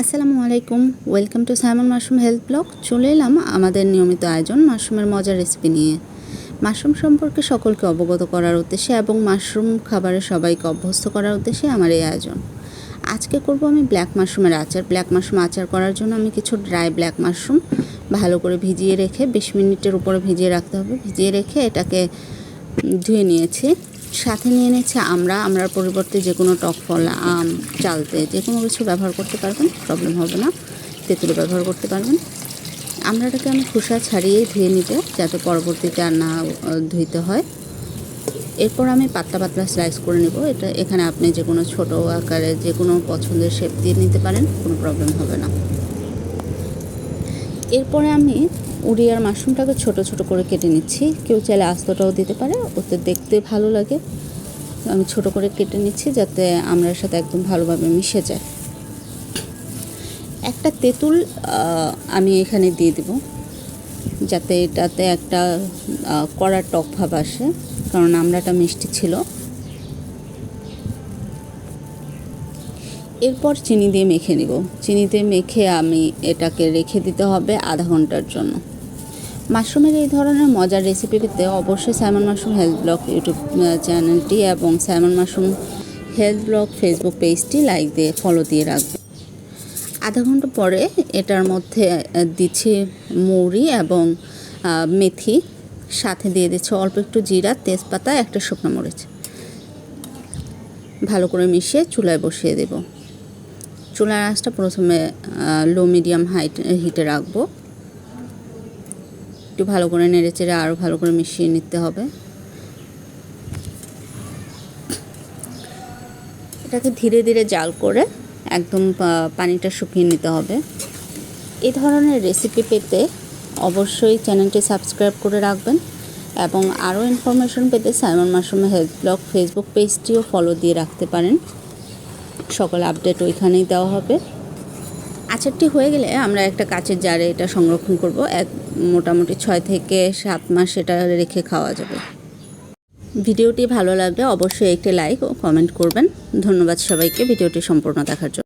আসসালামু আলাইকুম। Welcome to Simon mushroom health blog চলে এলাম আমাদের নিয়মিত আয়োজন মাশরুমের মজার রেসিপি নিয়ে। মাশরুম সম্পর্কে সকলকে অবগত করার উদ্দেশ্যে এবং মাশরুম খাবারে সবাইকে অভ্যস্ত করার উদ্দেশ্যে আমার এই আয়োজন। আজকে করব আমি ব্ল্যাক মাশরুমের আচার। ব্ল্যাক মাশরুম আচার করার জন্য আমি কিছু ড্রাই ব্ল্যাক মাশরুম ভালো করে ভিজিয়ে রেখে, বিশ মিনিটের উপরে ভিজিয়ে রাখতে হবে। ভিজিয়ে রেখে এটাকে ধুয়ে নিয়েছি। সাথে নিয়ে নিচ্ছে আমরা, আমরার পরিবর্তে যে কোনো টক ফল, আম, চালতে যে কোনো কিছু ব্যবহার করতে পারবেন প্রবলেম হবে না। তেঁতুলো ব্যবহার করতে পারবেন। আমরাটাকে আমি খোসা ছাড়িয়ে ধুয়ে নিব, যাতে পরবর্তীতে আর না ধুইতে হয়। এরপর আমি পাতলা পাতলা স্লাইস করে নিব। এটা এখানে আপনি যে কোনো ছোটো আকারে যে কোনো পছন্দের শেপ দিয়ে নিতে পারেন, কোনো প্রবলেম হবে না। এরপরে আমি উড়িয়ার মাশরুমটাকে ছোট ছোট করে কেটে নিচ্ছি। কেউ চাইলে আস্তটাও দিতে পারে, ওতে দেখতে ভালো লাগে। আমি ছোট করে কেটে নিচ্ছি যাতে আমরার সাথে একদম ভালোভাবে মিশে যায়। একটা তেঁতুল আমি এখানে দিয়ে দেব, যাতে এটাতে একটা কড়া টক ভাব আসে, কারণ আমরাটা মিষ্টি ছিল। এরপর চিনি দিয়ে মেখে নিব। চিনিতে মেখে আমি এটাকে রেখে দিতে হবে আধা ঘণ্টার জন্য। মাশরুমের এই ধরনের মজার রেসিপি পেতে অবশ্যই Simon mushroom health blog YouTube চ্যানেলটি এবং Simon mushroom health blog Facebook পেজটি লাইক দিয়ে ফলো দিয়ে রাখবে। আধা ঘণ্টা পরে এটার মধ্যে দিচ্ছি মৌরি এবং মেথি, সাথে দিয়ে দিচ্ছে অল্প একটু জিরা, তেজপাতা, একটা শুকনো মরিচ। ভালো করে মিশিয়ে চুলায় বসিয়ে দেব। চুলার আঁচটা প্রথমে লো মিডিয়াম হাইট হিটে রাখব। একটু ভালো করে নেড়ে চেড়ে আরও ভালো করে মিশিয়ে নিতে হবে। এটাকে ধীরে ধীরে জাল করে একদম পানিটা শুকিয়ে নিতে হবে। এই ধরনের রেসিপি পেতে অবশ্যই চ্যানেলটি সাবস্ক্রাইব করে রাখবেন এবং আরও ইনফরমেশন পেতে Simon mushroom health blog Facebook পেজটিও follow দিয়ে রাখতে পারেন। সকল আপডেট ওইখানেই দেওয়া হবে। আচারটি হয়ে গেলে আমরা একটা কাচের জারে এটা সংরক্ষণ করব। এক মোটামুটি ছয় থেকে সাত মাস এটা রেখে খাওয়া যাবে। ভিডিওটি ভালো লাগলে অবশ্যই একটি লাইক ও কমেন্ট করবেন। ধন্যবাদ সবাইকে ভিডিওটি সম্পূর্ণ দেখার জন্য।